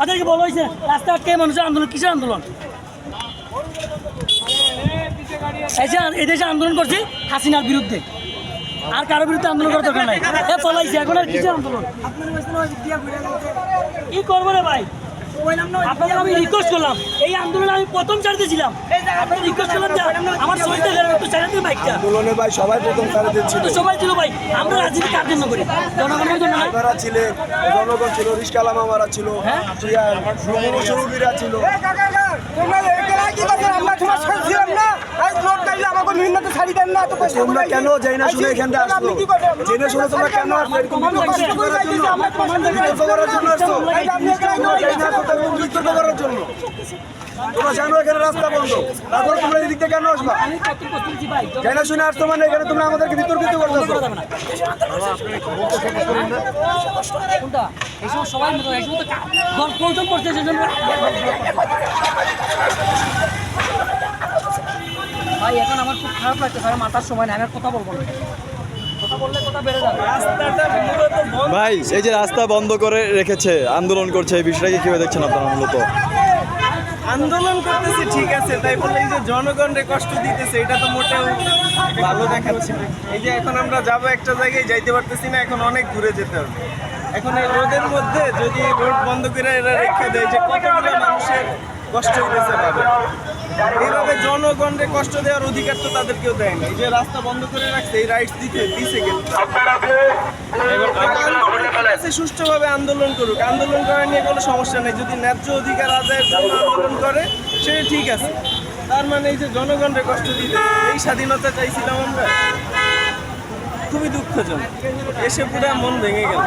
তাদেরকে বলা হয়েছে রাস্তা আটকে মানুষের আন্দোলন, কিসের আন্দোলন? এই যে দেশে আন্দোলন করছে হাসিনার বিরুদ্ধে। আর কারোর বিরুদ্ধে আন্দোলন করার দরকার নাই। পলাইছে, এখন আর কিসের আন্দোলন? কি করব রে ভাই? আপনাদের আমি রিকোয়েস্ট করলাম। এই আন্দোলনে আমি প্রথম চালিয়েছিলাম আপনাদের রিকোয়েস্ট করলাম যে আমার শরীরটা একটু চালিয়ে বাইকটা। আন্দোলনে ভাই সবাই প্রথম দিচ্ছিল সবাই ছিল ভাই। আমরা রাজনীতি কার জন্য করি? জনগণের জন্য ছিলেন জনগণ ছিল রিস্কালা মামারা ছিল হ্যাঁ? ছিল। তোমরা কেন যাই না শুনে এখান থেকে আসলো? জেনে শুনে তোমরা কেন আসলো এরকম করার জন্য? বিতর্ক করার জন্য আসছো? তোমরা যাই না আসছো বিতর্ক করার জন্য। তোমরা জানো এখানে রাস্তা বন্ধ। তারপর তোমরা এদিক থেকে কেন আসবা? আমি কত করতেছি ভাই যাই না শুনে আসছো মানে এখানে তোমরা আমাদেরকে বিতর্কিত করতেছো। সবাই প্রয়োজন করছে ভাই, এখন আমার খুব খারাপ লাগছে স্যার মাথার সময় না আমি কথা বলব না। ভাই, এই যে রাস্তা বন্ধ করে রেখেছে, আন্দোলন করছে, এই বিষয়টাকে কীভাবে দেখছেন আপনারা মূলত? আন্দোলন করতেছে ঠিক আছে তাই বলে এই যে জনগণরে কষ্ট দিতেছে এটা তো মোটেও ভালো দেখাচ্ছে। এই যে এখন আমরা যাব একটা জায়গায় যাইতে পারতেছি না এখন অনেক দূরে যেতে হবে। এখন এই রোদের মধ্যে যদি রোড বন্ধ করে এরা রেখে দেয় যে কতগুলো মানুষের কষ্ট হইতেছে ভাবে এইভাবে জনগণরে কষ্ট দেওয়ার অধিকার তো তাদের কেউ দেয় না। এই যে রাস্তা বন্ধ করে রাখছে এই রাইটস দিতে দিছে কিন্তু। কাছে সুষ্ঠুভাবে আন্দোলন করুক। আন্দোলন করা নিয়ে কোনো সমস্যা নেই। যদি ন্যায্য অধিকার আদায়ের জন্য আন্দোলন করে সেটা ঠিক আছে। তার মানে এই যে জনগণের কষ্ট দিতে, এই স্বাধীনতা চাইছিলাম আমরা। খুবই দুঃখজনক। এসে পুরো মন ভেঙে গেল।